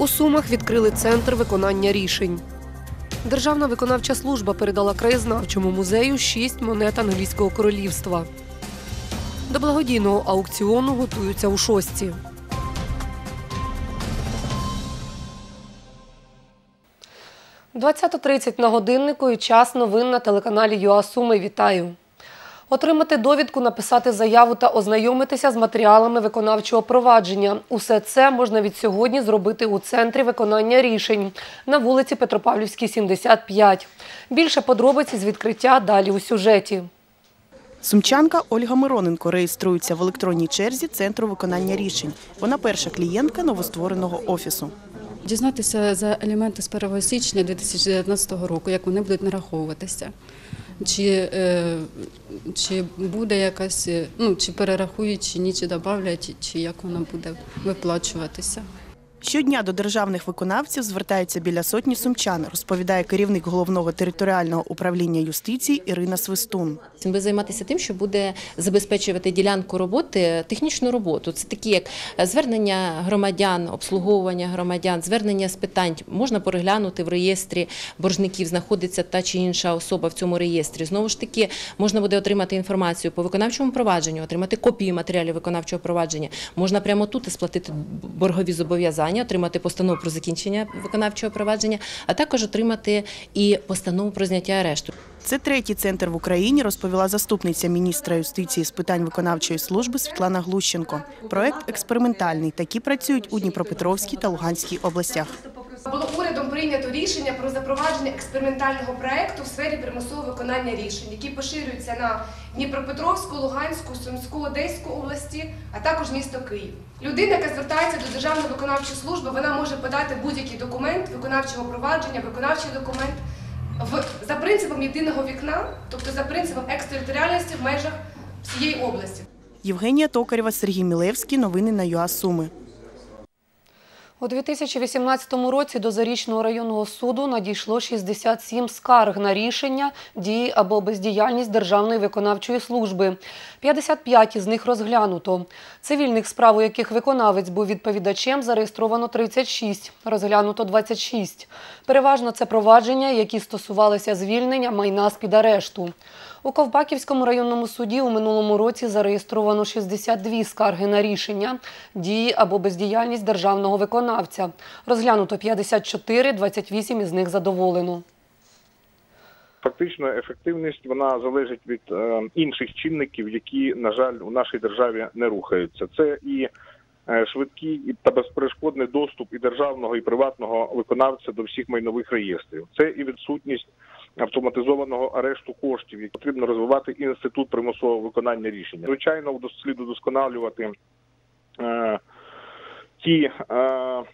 У Сумах відкрили центр виконання рішень. Державна виконавча служба передала краєзнавчому музею шість монет англійського королівства. До благодійного аукціону готуються у шості. – 20.30 на годиннику і час новин на телеканалі ЮА Суми. Вітаю! Отримати довідку, написати заяву та ознайомитися з матеріалами виконавчого провадження. Усе це можна від сьогодні зробити у центрі виконання рішень на вулиці Петропавлівській, 75. Більше подробиць з відкриття далі у сюжеті. Сумчанка Ольга Мироненко реєструється в електронній черзі Центру виконання рішень. Вона перша клієнтка новоствореного офісу. Дізнатися за елементи з 1 січня 2019 року, як вони будуть нараховуватися. Чи, е, чи буде якась, е, ну, чи перерахують, чи ні, чи додавлять, чи як воно буде виплачуватися. Щодня до державних виконавців звертаються біля сотні сумчан, розповідає керівник головного територіального управління юстиції Ірина Свистун. Він буде займатися тим, що буде забезпечувати ділянку роботи, технічну роботу. Це такі як звернення громадян, обслуговування громадян, звернення з питань. Можна переглянути в реєстрі боржників, знаходиться та чи інша особа в цьому реєстрі. Знову ж таки, можна буде отримати інформацію по виконавчому провадженню, отримати копії матеріалів виконавчого провадження. Можна прямо тут сплатити боргові зобов'язання, отримати постанову про закінчення виконавчого провадження, а також отримати і постанову про зняття арешту. Це третій центр в Україні, розповіла заступниця міністра юстиції з питань виконавчої служби Світлана Глущенко. Проект експериментальний. Такі працюють у Дніпропетровській та Луганській областях. Було урядом прийнято рішення про запровадження експериментального проекту в сфері примусового виконання рішень, які поширюються на Дніпропетровську, Луганську, Сумську, Одеську області, а також місто Київ. Людина, яка звертається до Державної виконавчої служби, вона може подати будь-який документ виконавчого провадження, виконавчий документ в за принципом єдиного вікна, тобто за принципом екстериторіальності в межах всієї області. Євгенія Токарєва, Сергій Мілевський. Новини на ЮА Суми. У 2018 році до Зарічного районного суду надійшло 67 скарг на рішення, дії або бездіяльність Державної виконавчої служби. 55 із них розглянуто. Цивільних справ, у яких виконавець був відповідачем, зареєстровано 36, розглянуто 26. Переважно це провадження, які стосувалися звільнення майна з-під арешту. У Ковбаківському районному суді у минулому році зареєстровано 62 скарги на рішення, дії або бездіяльність державного виконавця. Розглянуто 54, 28 із них задоволено. Фактично, ефективність вона залежить від е, інших чинників, які, на жаль, у нашій державі не рухаються. Це і е, швидкий та безперешкодний доступ і державного і приватного виконавця до всіх майнових реєстрів. Це і відсутність автоматизованого арешту коштів, які потрібно розвивати інститут примусового виконання рішення. Звичайно, слід удосконалювати. Ті е,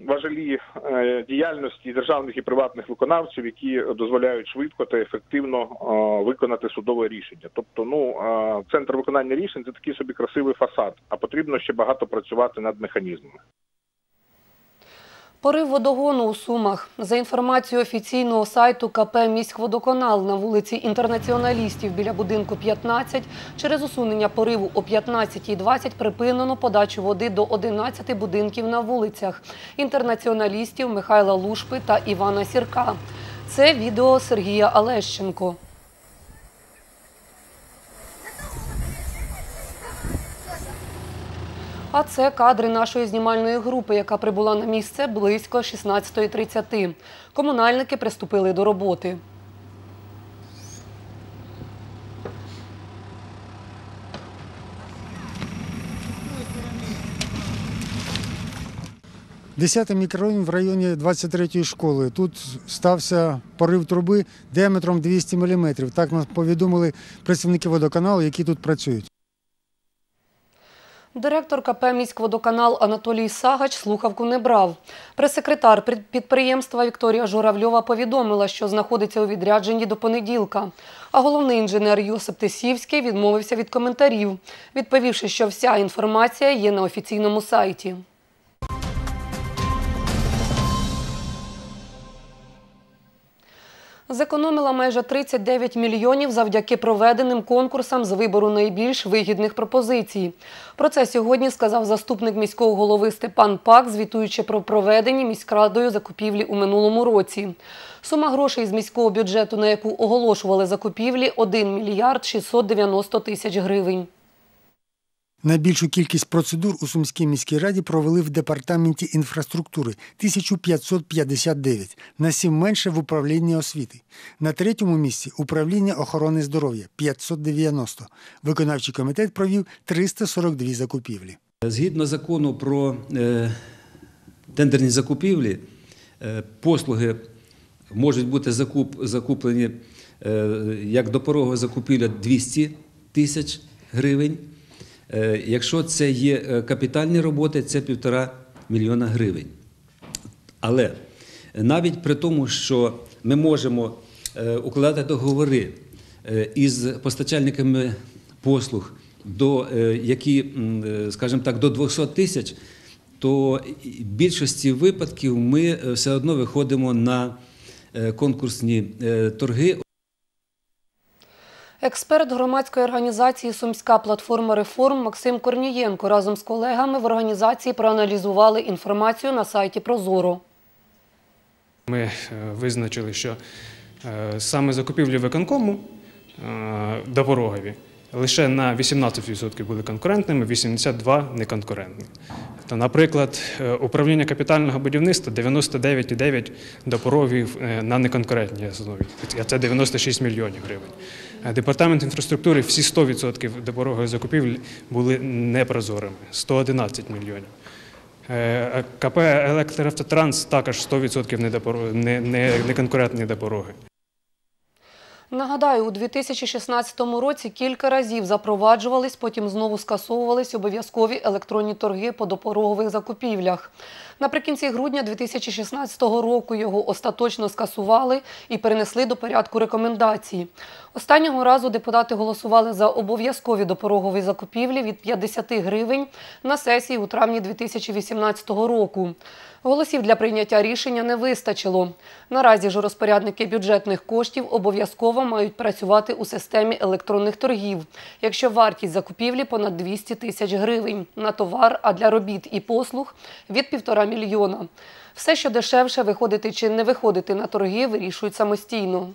важелі е, діяльності державних і приватних виконавців, які дозволяють швидко та ефективно е, виконати судове рішення. Тобто, ну центр виконання рішень це такий собі красивий фасад, а потрібно ще багато працювати над механізмами. Порив водогону у Сумах. За інформацією офіційного сайту КП «Міськводоканал» на вулиці Інтернаціоналістів біля будинку 15 через усунення пориву о 15.20 припинено подачу води до 11 будинків на вулицях інтернаціоналістів Михайла Лушпи та Івана Сірка. Це відео Сергія Алещенко. А це кадри нашої знімальної групи, яка прибула на місце близько 16.30. Комунальники приступили до роботи. Десятий мікрорайон в районі 23-ї школи. Тут стався порив труби діаметром 200 мм. Так нам повідомили працівники водоканалу, які тут працюють. Директор КП «Міськводоканал» Анатолій Сагач слухавку не брав. Прес-секретар підприємства Вікторія Журавльова повідомила, що знаходиться у відрядженні до понеділка. А головний інженер Йосип Тисівський відмовився від коментарів, відповівши, що вся інформація є на офіційному сайті. Зекономила майже 39 мільйонів завдяки проведеним конкурсам з вибору найбільш вигідних пропозицій. Про це сьогодні сказав заступник міського голови Степан Пак, звітуючи про проведені міськрадою закупівлі у минулому році. Сума грошей з міського бюджету, на яку оголошували закупівлі, 1 мільярд 690 тисяч гривень. Найбільшу кількість процедур у Сумській міській раді провели в департаменті інфраструктури 1559, на сім менше в управлінні освіти. На третьому місці управління охорони здоров'я 590. Виконавчий комітет провів 342 закупівлі. Згідно закону про е, тендерні закупівлі, е, послуги можуть бути закуп, закуплені е, як допорогова закупівля 200 тисяч гривень. Е, якщо це є е, капітальні роботи, це півтора мільйона гривень. Але навіть при тому, що ми можемо е, укладати договори із постачальниками послуг, до, які, скажімо так, до 200 тисяч, то в більшості випадків ми все одно виходимо на конкурсні торги. Експерт громадської організації Сумська платформа реформ Максим Корнієнко разом з колегами в організації проаналізували інформацію на сайті Прозоро. Ми е, визначили, що е, саме закупівлі виконкому е, допорогові лише на 18% були конкурентними, 82% неконкурентні. Наприклад, е, управління капітального будівництва 99,9 допоровів е, на неконкурентній основі. А це 96 мільйонів гривень. Е, Департамент інфраструктури всі 100% допорогових закупівель були непрозорими 111 мільйонів. КП «Електроавтотранс» також 100% недопоро- не, не, неконкурентні допороги. Нагадаю, у 2016 році кілька разів запроваджувались, потім знову скасовувались обов'язкові електронні торги по допорогових закупівлях. Наприкінці грудня 2016 року його остаточно скасували і перенесли до порядку рекомендацій. Останнього разу депутати голосували за обов'язкові допорогові закупівлі від 50 гривень на сесії у травні 2018 року. Голосів для прийняття рішення не вистачило. Наразі ж розпорядники бюджетних коштів обов'язково мають працювати у системі електронних торгів, якщо вартість закупівлі понад 200 тисяч гривень на товар, а для робіт і послуг від мільйона. Все, що дешевше, виходити чи не виходити на торги, вирішують самостійно.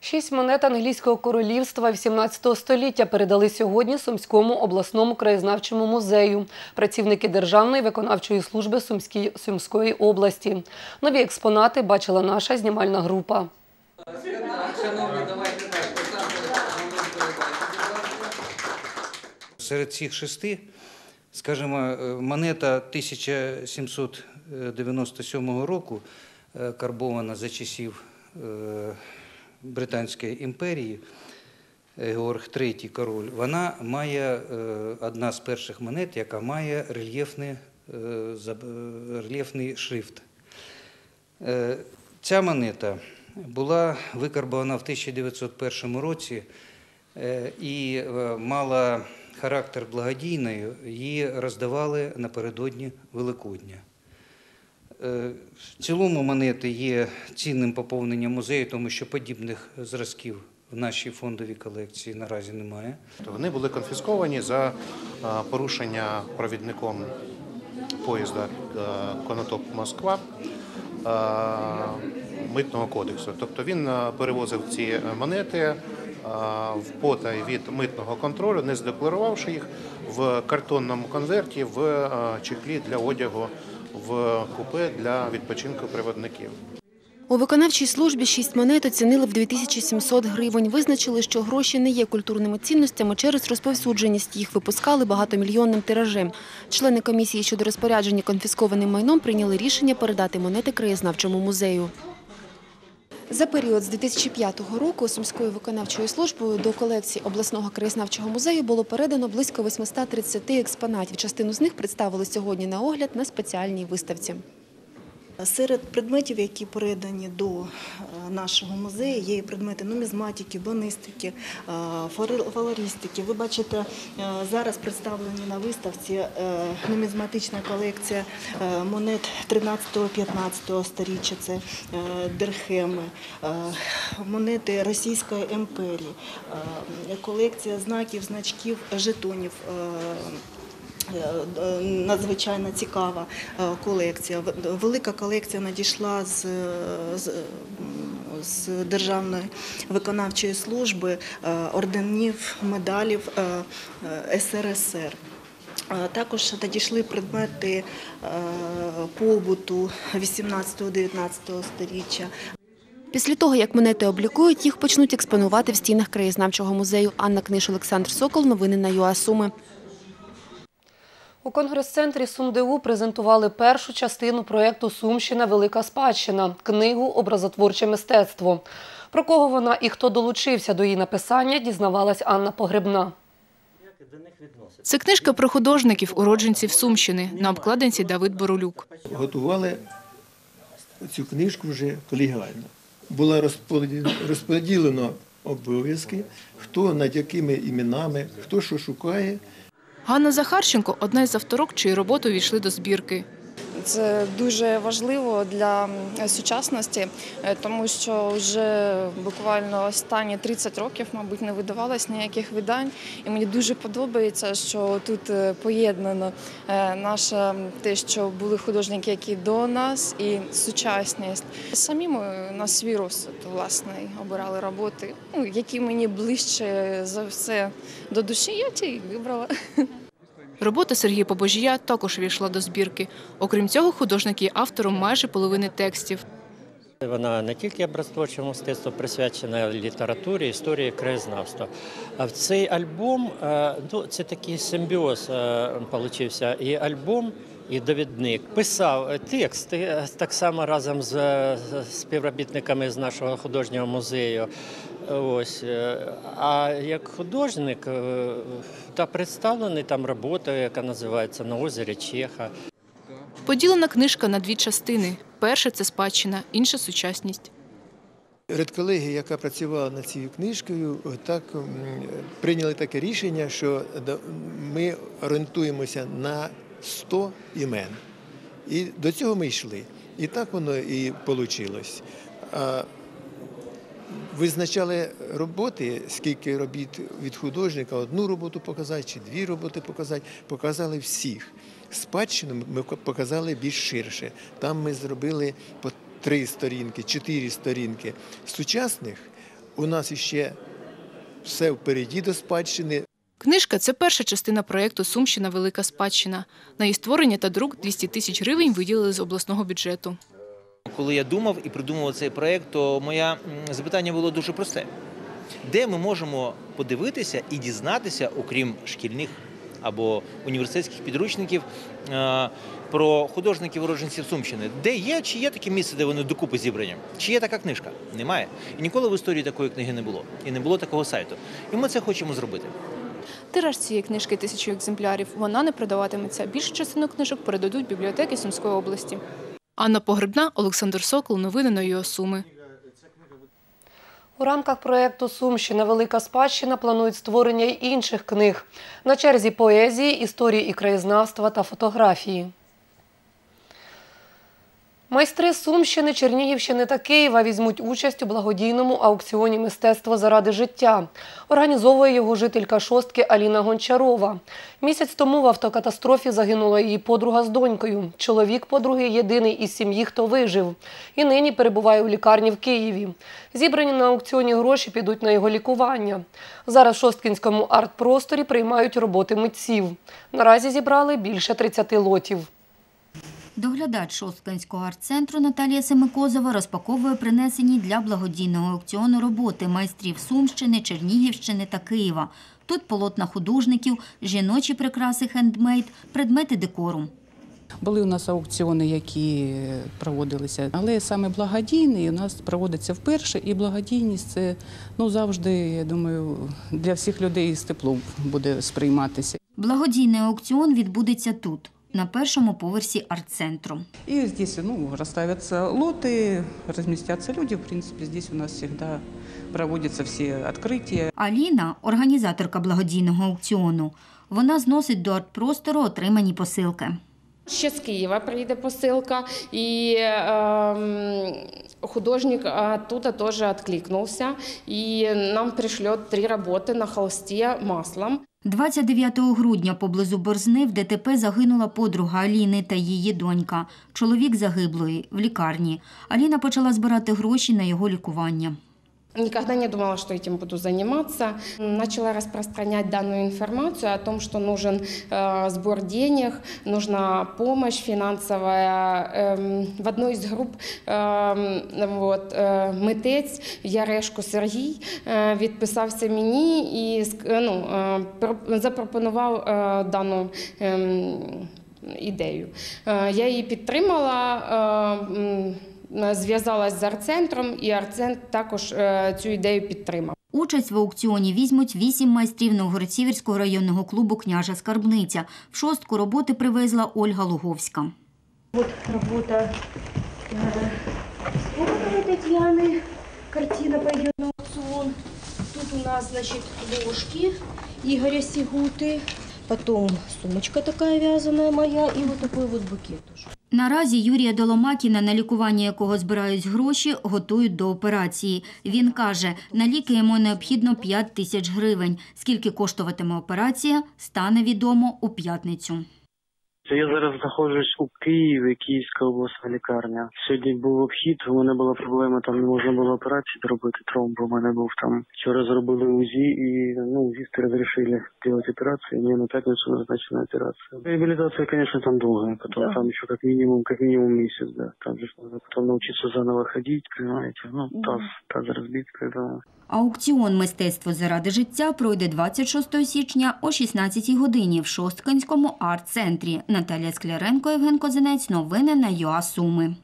Шість монет англійського королівства 18 століття передали сьогодні Сумському обласному краєзнавчому музею працівники Державної виконавчої служби Сумської, Сумської області. Нові експонати бачила наша знімальна група. Серед цих шести, скажімо, е, монета 1797 року, е, карбована за часів е, Британської імперії, Георг III король, вона має одна з перших монет, яка має рельєфний, рельєфний шрифт. Ця монета була викарбована в 1901 році і мала характер благодійної, її роздавали напередодні Великодня. Е, В цілому монети є цінним поповненням музею, тому що подібних зразків в нашій фондовій колекції наразі немає. Вони були конфісковані за порушення провідником поїзда Конотоп Москва митного кодексу. Тобто він перевозив ці монети а, в потай від митного контролю, не задекларувавши їх в картонному конверті в а, чехлі для одягу в купе для відпочинку приводників. У виконавчій службі шість монет оцінили в 2700 гривень. Визначили, що гроші не є культурними цінностями через розповсюдженість. Їх випускали багатомільйонним тиражем. Члени комісії щодо розпорядження конфіскованим майном прийняли рішення передати монети краєзнавчому музею. За період з 2005 року Сумською виконавчою службою до колекції обласного краєзнавчого музею було передано близько 830 експонатів. Частину з них представили сьогодні на огляд на спеціальній виставці. Серед предметів, які передані до е, нашого музею, є предмети нумізматики, боністики, е, флористики. Ви бачите, е, зараз представлені на виставці нумізматична колекція монет 13-15 сторіччя. Це дирхеми, е, монети Російської імперії, колекція знаків, значків, жетонів. Е, Е, Надзвичайно цікава е, колекція. Велика колекція надійшла з, з, з Державної виконавчої служби орденів, медалів СРСР. Також надійшли предмети побуту 18-19 сторіччя. Після того, як монети облікують, їх почнуть експонувати в стінах краєзнавчого музею. Анна Книж, Олександр Сокол. Новини на ЮА Суми. У конгрес-центрі СумДУ презентували першу частину проєкту Сумщина Велика спадщина книгу Образотворче мистецтво. Про кого вона і хто долучився до її написання, дізнавалась Анна Погребна. Це книжка про художників, уродженців Сумщини. На обкладинці Давид Боролюк. готували цю книжку вже колегіально. Було розподілено, розподілено обов'язки, хто над якими іменами, хто що шукає. Ганна Захарченко одна із авторок, чиї роботи увійшли до збірки. Це дуже важливо для сучасності, е, тому що вже буквально останні 30 років, мабуть, не видавалось ніяких видань. І мені дуже подобається, що тут е, поєднано е, наше те, що були художники, які до нас, і сучасність. Самі ми на свій розсуд власне обирали роботи, ну, які мені ближче за все до душі. Я ті вибрала. Робота Сергія Побожія також увійшла до збірки. Окрім цього, художник є автором майже половини текстів. Вона не тільки образотворче мистецтво присвячена літературі, історії, краєзнавства. А в цей альбом е, ну, це такий симбіоз е, получився. І альбом, і довідник писав текст е, так само разом з співробітниками з нашого художнього музею. Ось. е, А як художник е, та представлений там робота, яка називається На озері Чеха. Поділена книжка на дві частини. Перша це спадщина, інша сучасність. Редколегія, яка працювала над цією книжкою, так прийняли таке рішення, що ми орієнтуємося на 100 імен. І до цього ми йшли. І так воно і вийшло. Визначали роботи, скільки робіт від художника, одну роботу показати чи дві роботи показати, показали всіх. Спадщину ми показали більш ширше. Там ми зробили по три сторінки, чотири сторінки. Сучасних у нас іще все впереді до спадщини. Книжка це перша частина проєкту Сумщина Велика спадщина. На її створення та друк 200 тисяч гривень виділили з обласного бюджету. Коли я думав і придумував цей проєкт, то моє запитання було дуже просте: де ми можемо подивитися і дізнатися, окрім шкільних або університетських підручників, е, про художників уродженців Сумщини? Де є, чи є таке місце, де вони докупи зібрані? Чи є така книжка? Немає. І ніколи в історії такої книги не було. І не було такого сайту. І ми це хочемо зробити. Тираж цієї книжки тисячу екземплярів. Вона не продаватиметься. Більшу частину книжок передадуть бібліотеки Сумської області. Анна Погребна, Олександр Сокол. Новини на ЮА Суми. У рамках проєкту Сумщина Велика спадщина планують створення й інших книг. На черзі поезії, історії і краєзнавства та фотографії. Майстри Сумщини, Чернігівщини та Києва візьмуть участь у благодійному аукціоні мистецтво заради життя. Організовує його жителька шостки Аліна Гончарова. Місяць тому в автокатастрофі загинула її подруга з донькою. Чоловік подруги єдиний із сім'ї, хто вижив. І нині перебуває у лікарні в Києві. Зібрані на аукціоні гроші підуть на його лікування. Зараз в Шосткінському арт-просторі приймають роботи митців. Наразі зібрали більше 30 лотів. Доглядач Шосткинського арт-центру Наталія Семикозова розпаковує принесені для благодійного аукціону роботи майстрів Сумщини, Чернігівщини та Києва. Тут полотна художників, жіночі прикраси хендмейд, предмети декору. Були у нас аукціони, які проводилися, але саме благодійний у нас проводиться вперше, і благодійність це ну завжди, я думаю, для всіх людей з теплом буде сприйматися. Благодійний аукціон відбудеться тут. На першому поверсі арт-центру. І тут ну, розставляться лоти, розмістяться люди. В принципі, тут у нас завжди проводяться всі відкриття. Аліна організаторка благодійного аукціону. Вона зносить до арт-простору отримані посилки. Ще з Києва приїде посилка, і ем, художник оттуда теж відкликнувся. І нам пришлет три роботи на холсті маслом. 29 грудня поблизу Борзни в ДТП загинула подруга Аліни та її донька. Чоловік загиблої в лікарні. Аліна почала збирати гроші на його лікування. Никогда не думала, что этим буду заниматься. Начала распространять данную информацию о том, что нужен э, сбор денег, нужна помощь финансовая. Эм, в одной из групп эм, вот, э, митець Ярешко Сергій э, відписався мені і ск- е, ну, е, про- запропонував е, дану ем, ідею. Е, Я її підтримала. е, м, Зв'язалась з арт-центром, і арт-центр також е, цю ідею підтримав. Участь в аукціоні візьмуть вісім майстрів Новгородсіверського районного клубу «Княжа Скарбниця». В шостку роботи привезла Ольга Луговська. Вот работа э, Скобановой Татьяны. Картина пойдет на аукцион. Тут у нас, значит, ложки Игоря Сигуты. Потом сумочка такая вязаная моя и вот такой вот букет тоже. Наразі Юрія Доломакіна, на лікування якого збирають гроші, готують до операції. Він каже, на ліки йому необхідно 5 тисяч гривень. Скільки коштуватиме операція, стане відомо у п'ятницю. Я зараз знаходжусь у Києві, Київська обласна лікарня. Сьогодні був обхід, у мене була проблема, там не можна було операції зробити тромб, у мене був там. Вчора зробили УЗІ і ну, УЗІсти розрішили робити операцію, мені на п'ятницю назначена операція. Реабилитация, конечно, там долгая, потом там еще как минимум, как минимум месяц, да. Там же потом научиться заново ходить, понимаете, ну, таз, таз разбит, когда Аукціон «Мистецтво заради життя» пройде 26 січня о 16 годині в Шосткинському арт-центрі. Наталія Скляренко, Євген Козинець. Новини на ЮА Суми.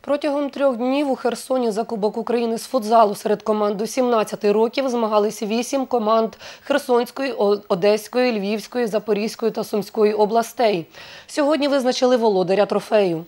Протягом трьох днів у Херсоні за Кубок України з футзалу серед команд до 17 років змагалися вісім команд Херсонської, Одеської, Львівської, Запорізької та Сумської областей. Сьогодні визначили володаря трофею.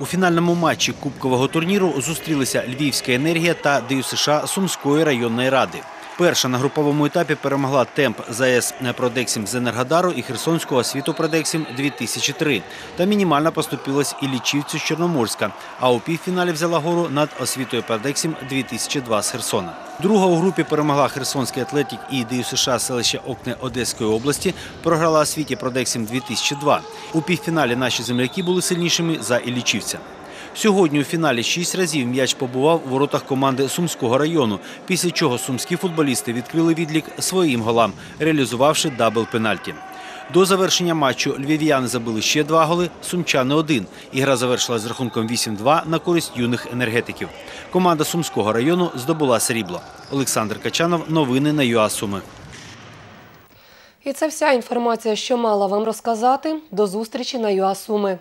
У фінальному матчі кубкового турніру зустрілися Львівська енергія та ДЮСШ Сумської районної ради. Перша на груповому етапі перемогла темп ЗАЕС Продексім з Енергодару і Херсонського освіту Продексім 2003 та мінімально поступилась і Лічівцю з Чорноморська, а у півфіналі взяла гору над освітою Продексім 2002 з Херсона. Друга у групі перемогла Херсонський атлетік і ДЮСШ селища Окне Одеської області, програла освіті Продексім 2002. У півфіналі наші земляки були сильнішими за Іллічівця. Сьогодні у фіналі шість разів м'яч побував у воротах команди Сумського району, після чого сумські футболісти відкрили відлік своїм голам, реалізувавши дабл пенальті. До завершення матчу львів'яни забили ще два голи, сумчани один. Ігра завершилась з рахунком 8-2 на користь юних енергетиків. Команда Сумського району здобула срібло. Олександр Качанов. Новини на ЮА Суми. І це вся інформація, що мала вам розказати. До зустрічі на ЮА Суми.